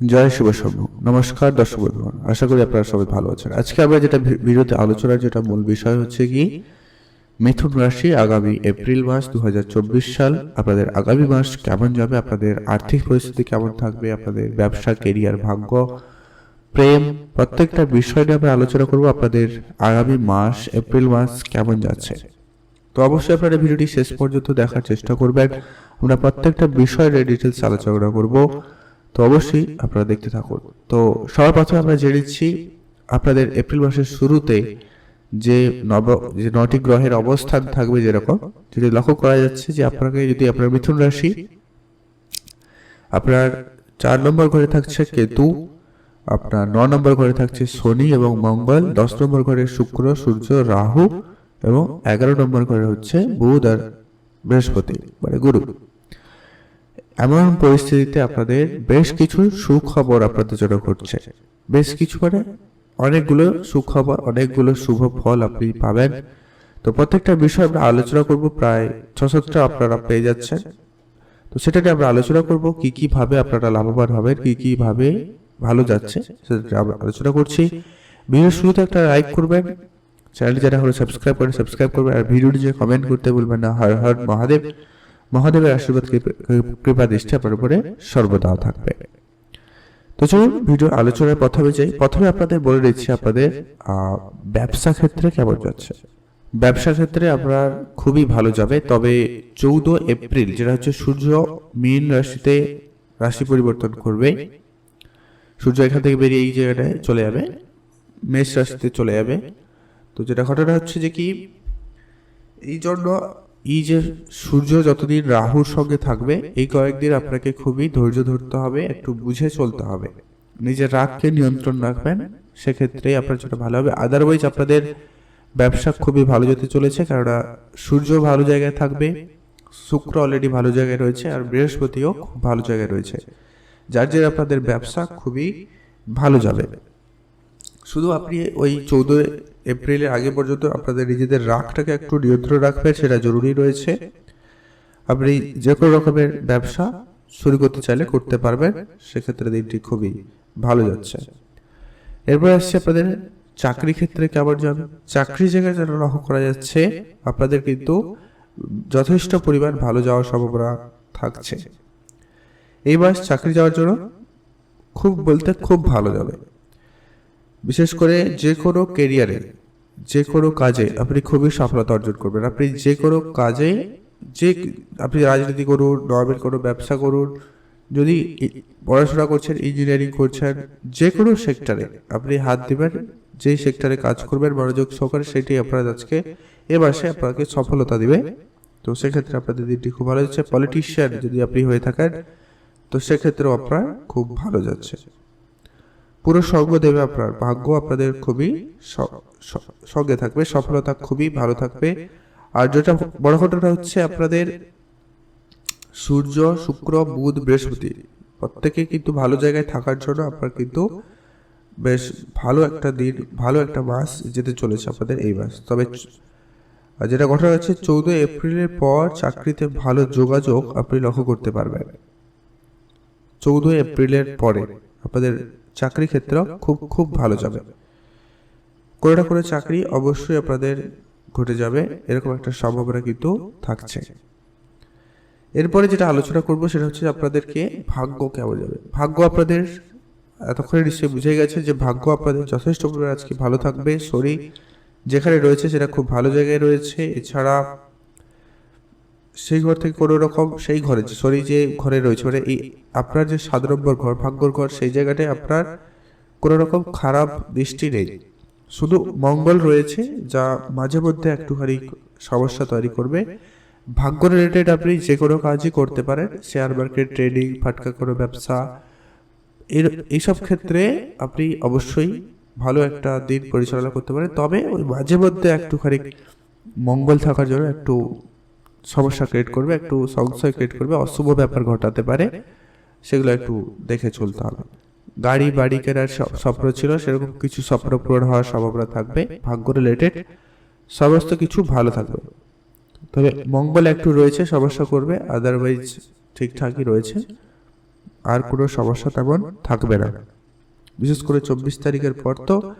জয় শুভ শম্ভু নমস্কার দর্শক বন্ধুগণ, আশা করি আপনারা সবাই ভালো আছেন। আজকে আমরা যেটা ভিডিওতে আলোচনার যেটা মূল বিষয় হচ্ছে কি, মিথুন রাশি আগামী এপ্রিল মাস দু হাজার চব্বিশ সাল, আপনাদের আগামী মাস কেমন যাবে, আপনাদের আর্থিক পরিস্থিতি কেমন থাকবে, আপনাদের ব্যবসা কেরিয়ার ভাগ্য, প্রেম, প্রত্যেকটা বিষয় নিয়ে আমরা আলোচনা করব আপনাদের আগামী মাস, এপ্রিল মাস কেমন যাচ্ছে। তো অবশ্যই আপনারা ভিডিওটি শেষ পর্যন্ত দেখার চেষ্টা করবেন। আমরা প্রত্যেকটা বিষয়ের ডিটেলস আলোচনা করব। তো অবশ্যই আপনারা দেখতে থাকুন। তো সবার প্রথমে আমরা জেনে নিচ্ছি আপনাদের এপ্রিল মাসের শুরুতে যে নব, যে নটি গ্রহের অবস্থান থাকবে যেরকম, যদি লক্ষ্য করা যাচ্ছে যে আপনাকে যদি আপনার মিথুন রাশি, আপনার চার নম্বর ঘরে থাকছে কেতু, আপনার ন নম্বর ঘরে থাকছে শনি এবং মঙ্গল, দশ নম্বর ঘরে শুক্র, সূর্য, রাহু এবং এগারো নম্বর ঘরে হচ্ছে বুধ আর বৃহস্পতি মানে গুরু। এমন পরিস্থিতিতে আপনাদের বেশ কিছু সুখবর আপনাদের জন্য ঘটছে। বেশ কিছু মানে অনেকগুলো সুখবর, অনেকগুলো শুভ ফল আপনি পাবেন। তো প্রত্যেকটা বিষয় আমরা আলোচনা করব প্রায় ছ সাতটা আপনারা পেয়ে যাচ্ছেন। তো সেটা নিয়ে আমরা আলোচনা করব কি কি ভাবে আপনারা লাভবান হবেন, কি কি ভাবে ভালো যাচ্ছে, সেটা আমরা আলোচনা করছি। ভিডিওর শুরুতে একটা লাইক করবেন। চ্যানেলটি যারা হলো সাবস্ক্রাইব করে সাবস্ক্রাইব করবেন। আর ভিডিওটি যে কমেন্ট করতে বলবেন না, হর হর মহাদেব। মহাদেবের আশীর্বাদ, কৃপা- দৃষ্টি আপনার উপরে সর্বদা থাকবে। তো চলুন ভিডিও আলোচনায় প্রথমে যাই। প্রথমে আপনাদের বলে দিচ্ছি আপনাদের ব্যবসা ক্ষেত্রে কেমন যাচ্ছে। ব্যবসা ক্ষেত্রে আপনার খুবই ভালো যাবে, তবে চৌদ্দ এপ্রিল, যেটা হচ্ছে সূর্য মীন রাশিতে রাশি পরিবর্তন করবে। সূর্য এখান থেকে বেরিয়ে এই জায়গাটায় চলে যাবে, মেষ রাশিতে চলে যাবে। তো যেটা ঘটনা হচ্ছে যে কি, এই জন্য এই যে সূর্য যতদিন রাহুর সঙ্গে থাকবে, এই কয়েকদিন আপনাকে খুবই ধৈর্য ধরতে হবে, একটু বুঝে চলতে হবে। নিজের রাগকে নিয়ন্ত্রণ রাখবেন, সেক্ষেত্রে আপনার জন্য ভালো হবে। আদারওয়াইজ আপনাদের ব্যবসা খুবই ভালো যেতে চলেছে, কেননা সূর্য ভালো জায়গায় থাকবে, শুক্র অলরেডি ভালো জায়গায় রয়েছে, আর বৃহস্পতিও খুব ভালো জায়গায় রয়েছে। যার জন্য আপনাদের ব্যবসা খুবই ভালো যাবে। শুধু আপনি ওই চৌদ্দ এপ্রিলের আগে পর্যন্ত আপনাদের নিজেদের রাগটাকে একটু নিয়ন্ত্রণ রাখবেন, সেটা জরুরি রয়েছে। আপনি যে কোনো রকমের ব্যবসা শুরু করতে চাইলে করতে পারবেন, সেক্ষেত্রে দিনটি খুবই ভালো যাচ্ছে। এরপর আসছে আপনাদের চাকরি ক্ষেত্রে কেমন যাবে চাকরি জায়গায় যেন লক্ষ্য করা যাচ্ছে, আপনাদের কিন্তু যথেষ্ট পরিমাণ ভালো যাওয়ার সম্ভাবনা থাকছে। এই মাস চাকরি যাওয়ার জন্য খুব বলতে খুব ভালো যাবে। বিশেষ করে যে কোনো কেরিয়ারে যে কোনো কাজে আপনি খুবই সফলতা অর্জন করবেন। আপনি যে কোনো কাজে যে আপনি রাজনীতি করুন নর্মাল কোনো ব্যবসা করুন, যদি পড়াশোনা করছেন ইঞ্জিনিয়ারিং করছেন, যে কোনো সেক্টরে আপনি হাত দিবেন যেই সেক্টরে কাজ করবেন, মনোযোগ সহকারে সেটি আপনার আজকে এ মাসে আপনাকে সফলতা দিবে। তো সেক্ষেত্রে আপনাদের দিনটি খুব ভালো যাচ্ছে। পলিটিশিয়ান যদি আপনি হয়ে থাকেন, তো সেক্ষেত্রেও আপনার খুব ভালো যাচ্ছে। পুরো সঙ্গ দেবে আপনার। ভাগ্য আপনাদের খুবই সঙ্গে থাকবে, সফলতা খুবই ভালো থাকবে। আর যেটা বড় ঘটনা হচ্ছে আপনাদের সূর্য, শুক্র, বুধ, বৃহস্পতি প্রত্যেকে কিন্তু ভালো জায়গায় থাকার জন্য আপনার কিন্তু বেশ ভালো একটা দিন, ভালো একটা মাস যেতে চলেছে আপনাদের এই মাস। তবে যেটা ঘটনা হচ্ছে চৌদ্দ এপ্রিলের পর চাকরিতে ভালো যোগাযোগ আপনি লক্ষ্য করতে পারবেন। চৌদ্দ এপ্রিলের পরে। আপনাদের চাকরি ক্ষেত্র খুব খুব ভালো যাবে। কোনো না চাকরি অবশ্যই আপনাদের ঘটে যাবে, এরকম একটা সম্ভাবনা কিন্তু থাকছে। এরপরে যেটা আলোচনা করব সেটা হচ্ছে আপনাদেরকে ভাগ্য কেমন যাবে। ভাগ্য আপনাদের এতক্ষণে নিশ্চয়ই বুঝে গেছে যে ভাগ্য আপনাদের যথেষ্ট পরিমাণে আজকে ভালো থাকবে। শরীর যেখানে রয়েছে সেটা খুব ভালো জায়গায় রয়েছে। এছাড়া সেই ঘর থেকে কোনো রকম সেই ঘরে সরি যে ঘরে রয়েছে মানে এই আপনার যে সাত নম্বর ঘর ভাগ্যর ঘর, সেই জায়গাটায় আপনার কোনো রকম খারাপ দৃষ্টি নেই। শুধু মঙ্গল রয়েছে, যা মাঝে মধ্যে একটুখানি সমস্যা তৈরি করবে। ভাগ্য রিলেটেড আপনি যে কোনো কাজই করতে পারেন শেয়ার মার্কেট ট্রেডিং ফাটকা কোনো ব্যবসা, এর, এইসব ক্ষেত্রে আপনি অবশ্যই ভালো একটা দিন পরিচালনা করতে পারেন। তবে ওই মাঝে মধ্যে একটুখানি মঙ্গল থাকার জন্য একটু সমস্যা ক্রিয়েট করবে একটু সংশয় ক্রিয়েট করবে অশুভ ব্যাপার ঘটাতে পারে সেগুলো একটু দেখে চলতে হবে। গাড়ি বাড়ি কেনার স্বপ্ন ছিল সেরকম কিছু স্বপ্ন পূরণ হওয়ার সম্ভাবনা থাকবে ভাগ্য রিলেটেড সমস্ত কিছু ভালো থাকবে। তবে মঙ্গল একটু রয়েছে সমস্যা করবে আদারওয়াইজ ঠিকঠাকই রয়েছে। আর কোনো সমস্যা তেমন থাকবে না। বিশেষ করে চব্বিশ তারিখের পর তো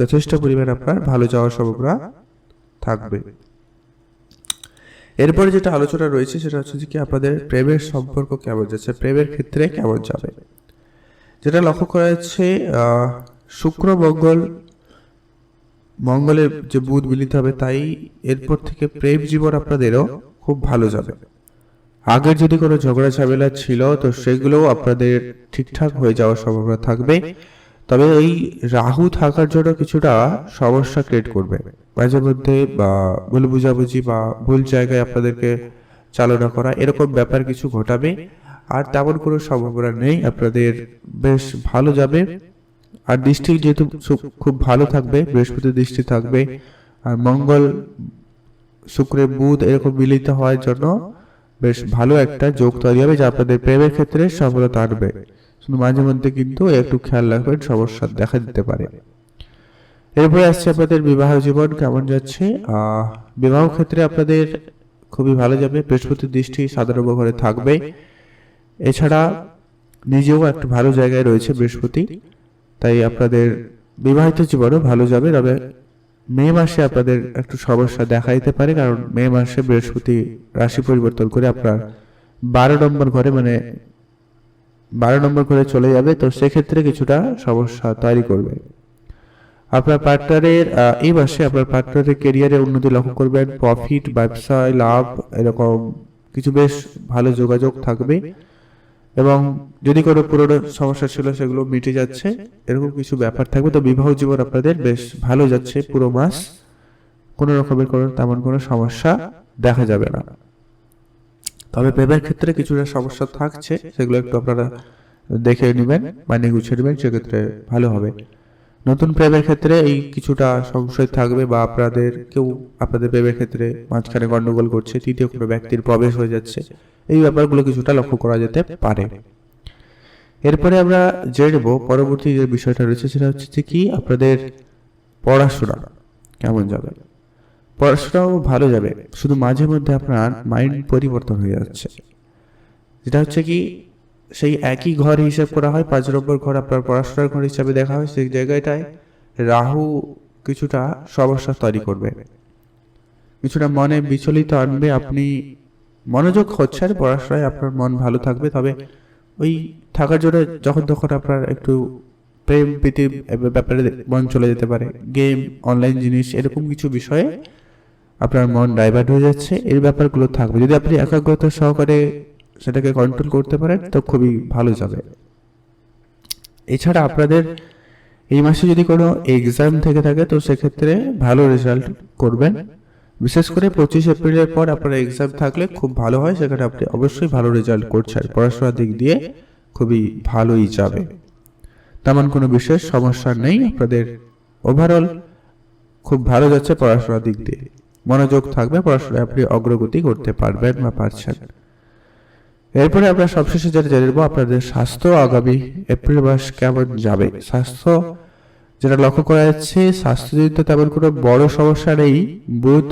যথেষ্ট পরিমাণ আপনার ভালো যাওয়ার সম্ভাবনা থাকবে। এরপরে যেটা আলোচনা রয়েছে সেটা হচ্ছে যে কি আপনাদের প্রেমের সম্পর্ক কেমন যাচ্ছে, প্রেমের ক্ষেত্রে কেমন যাবে? যেটা লক্ষ্য করা যাচ্ছে শুক্র, মঙ্গল, মঙ্গলের যে বুধ মিলিত হবে তাই এরপর থেকে প্রেম জীবন আপনাদেরও খুব ভালো যাবে। আগের যদি কোনো ঝগড়া ঝামেলা ছিল তো সেগুলোও আপনাদের ঠিকঠাক হয়ে যাওয়ার সম্ভাবনা থাকবে। তবে এই রাহু থাকার জন্য কিছুটা সমস্যা ক্রিয়েট করবে। মাঝে মধ্যে বা ভুল বুঝাবুঝি বা ভুল জায়গায় আপনাদেরকে চালনা করা, এরকম ব্যাপার কিছু ঘটাবে। আর তেমন কোনো সম্ভাবনা নেই, আপনাদের বেশ ভালো যাবে। আর দৃষ্টি যেহেতু খুব ভালো থাকবে, বৃহস্পতি দৃষ্টি থাকবে, আর মঙ্গল শুক্রের বুধ এরকম মিলিত হওয়ার জন্য বেশ ভালো একটা যোগ তৈরি হবে, যা আপনাদের প্রেমের ক্ষেত্রে সফলতা আনবে। শুধু মাঝে মধ্যে কিন্তু একটু খেয়াল রাখবেন সমস্যা দেখা দিতে পারে। এরপরে আসছে আপনাদের বিবাহ জীবন কেমন যাচ্ছে? বিবাহ ক্ষেত্রে আপনাদের খুবই ভালো যাবে, বৃহস্পতির দৃষ্টি সাধারণ ঘরে থাকবে। এছাড়া নিজেও একটা ভালো জায়গায় রয়েছে বৃহস্পতি, তাই আপনাদের বিবাহিত জীবনও ভালো যাবে, তবে মে মাসে আপনাদের একটু সমস্যা দেখা দিতে পারে, কারণ মে মাসে বৃহস্পতি রাশি পরিবর্তন করে আপনার বারো নম্বর ঘরে মানে বারো নম্বর ঘরে চলে যাবে, তো সেক্ষেত্রে কিছুটা সমস্যা তৈরি করবে। আপনার পার্টনারের এই মাসে আপনার পার্টনারের কেরিয়ারে উন্নতি লক্ষ্য করবেন। প্রফিট ব্যবসায় লাভ এরকম কিছু বেশ ভালো যোগাযোগ থাকবে এবং যদি কোনো পুরনো সমস্যা ছিল সেগুলো মিটে যাচ্ছে, এরকম কিছু ব্যাপার থাকবে। তো বিবাহ জীবন আপনাদের বেশ ভালো যাচ্ছে পুরো মাস। কোনো রকমের কোনো তেমন কোনো সমস্যা দেখা যাবে না। তবে প্রেমের ক্ষেত্রে কিছুটা সমস্যা থাকছে, সেগুলো একটু আপনারা দেখে নেবেন মানে গুছিয়ে নেবেন, সেক্ষেত্রে ভালো হবে। নতুন প্রেমের ক্ষেত্রে এই কিছুটা সংশয় থাকবে বা আপনাদের কেউ আপনাদের প্রেমের ক্ষেত্রে মাঝখানে গন্ডগোল করছে, তৃতীয় কোনো ব্যক্তির প্রবেশ হয়ে যাচ্ছে, এই ব্যাপারগুলো কিছুটা লক্ষ্য করা যেতে পারে। এরপরে আমরা জেনে নেব পরবর্তী যে বিষয়টা রয়েছে, সেটা হচ্ছে কি আপনাদের পড়াশোনা কেমন যাবে? পড়াশোনাও ভালো যাবে। শুধু মাঝে মধ্যে আপনার মাইন্ড পরিবর্তন হয়ে যাচ্ছে। যেটা হচ্ছে কি, সেই একই ঘর হিসেব করা হয়, পাঁচ নম্বর ঘর আপনার পড়াশোনার ঘর হিসাবে দেখা হয়, সেই জায়গাটায় রাহু কিছুটা সমস্যা তৈরি করবে। কিছুটা মনে বিচলিত আনবে, আপনি মনোযোগ হচ্ছে আর পড়াশোনায় আপনার মন ভালো থাকবে, তবে ওই থাকার জন্য যখন তখন আপনার একটু প্রেম, প্রীতি ব্যাপারে মন চলে যেতে পারে। গেম অনলাইন জিনিস, এরকম কিছু বিষয়ে আপনার মন ডাইভার্ট হয়ে যাচ্ছে, এই ব্যাপারগুলো থাকবে। যদি আপনি একাগ্রতা সহকারে সেটাকে কন্ট্রোল করতে পারেন, তো খুবই ভালো যাবে। এছাড়া আপনাদের এই মাসে যদি কোনো এক্সাম থেকে থাকে, তো সেক্ষেত্রে ভালো রেজাল্ট করবেন। বিশেষ করে পঁচিশ এপ্রিলের পর আপনার এক্সাম থাকলে খুব ভালো হয়, সেখানে আপনি অবশ্যই ভালো রেজাল্ট করছেন। পড়াশোনার দিক দিয়ে খুবই ভালোই যাবে। তেমন কোনো বিশেষ সমস্যা নেই, আপনাদের ওভারঅল খুব ভালো যাচ্ছে পড়াশোনার দিক দিয়ে। মনোযোগ থাকবে, পড়াশোনায় আপনি অগ্রগতি করতে পারবেন বা পারছেন। এরপরে আমরা সবশেষে যেটা জেনে নেব, আপনাদের স্বাস্থ্য আগামী এপ্রিল মাস কেমন যাবে? স্বাস্থ্য যেটা লক্ষ্য করা যাচ্ছে, স্বাস্থ্যজনিত তেমন কোনো বড় সমস্যা নেই। বুধ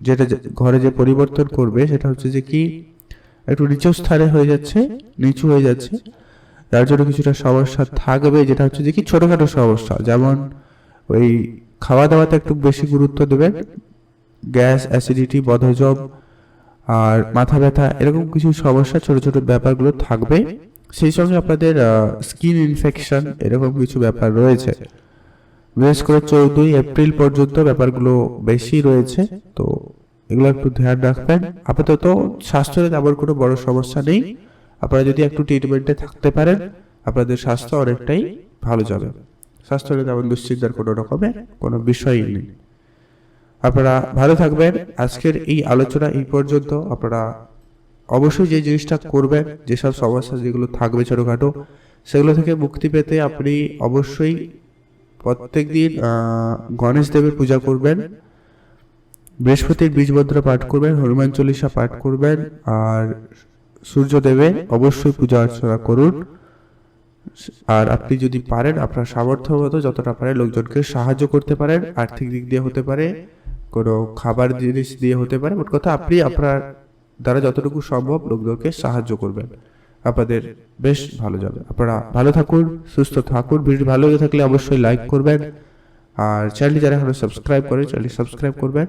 যেটা ঘরে যে পরিবর্তন করবে, সেটা হচ্ছে যে কি, একটু নিচু স্থানে হয়ে যাচ্ছে, নিচু হয়ে যাচ্ছে। যার জন্য কিছুটা সমস্যা থাকবে, যেটা হচ্ছে যে কি, ছোটখাটো সমস্যা। যেমন ওই খাওয়া দাওয়াতে একটু বেশি গুরুত্ব দেবেন গ্যাস, অ্যাসিডিটি, বদহজম আর মাথা ব্যথা, এরকম কিছু সমস্যা, ছোট ছোট ব্যাপারগুলো থাকবে। সেই সঙ্গে আপনাদের স্কিন ইনফেকশন, এরকম কিছু ব্যাপার রয়েছে। বিশেষ করে চৌদ্দই এপ্রিল পর্যন্ত ব্যাপারগুলো বেশি রয়েছে, তো এগুলো একটু ধ্যান রাখবেন। আপাতত স্বাস্থ্যের তেমন কোনো বড় সমস্যা নেই। আপনারা যদি একটু ট্রিটমেন্টে থাকতে পারেন, আপনাদের স্বাস্থ্য অনেকটাই ভালো যাবে। স্বাস্থ্য নিয়ে তেমন দুশ্চিন্তার কোনো রকমের কোনো বিষয়ই নেই। আপনারা ভালো থাকবেন। আজকের এই আলোচনা এই পর্যন্ত। আপনারা অবশ্যই যে জিনিসটা করবেন, যেসব সমস্যা যেগুলো থাকবে ছোটোখাটো, সেগুলো থেকে মুক্তি পেতে আপনি অবশ্যই প্রত্যেক দিন গণেশ দেবের পূজা করবেন। বৃহস্পতির বীজ মন্ত্র পাঠ করবেন, হনুমান চল্লিশা পাঠ করবেন, আর সূর্যদেবের অবশ্যই পূজা অর্চনা করুন। আর আপনি যদি পারেন, আপনার সামর্থ্য মতো যতটা পারেন, লোকজনকে সাহায্য করতে পারেন, আর্থিক দিক দিয়ে হতে পারে। কোনো খাবার জিনিস দিয়ে হতে পারে মোট কথা আপনি আপনার দ্বারা যতটুকু সম্ভব লোকদেরকে সাহায্য করবেন। আপনাদের বেশ ভালো যাবে। আপনারা ভালো থাকুন সুস্থ থাকুন ভিডিও ভালো লেগে থাকলে অবশ্যই লাইক করবেন। আর চ্যানেলটি যারা এখনও সাবস্ক্রাইব করে চ্যানেলটি সাবস্ক্রাইব করবেন।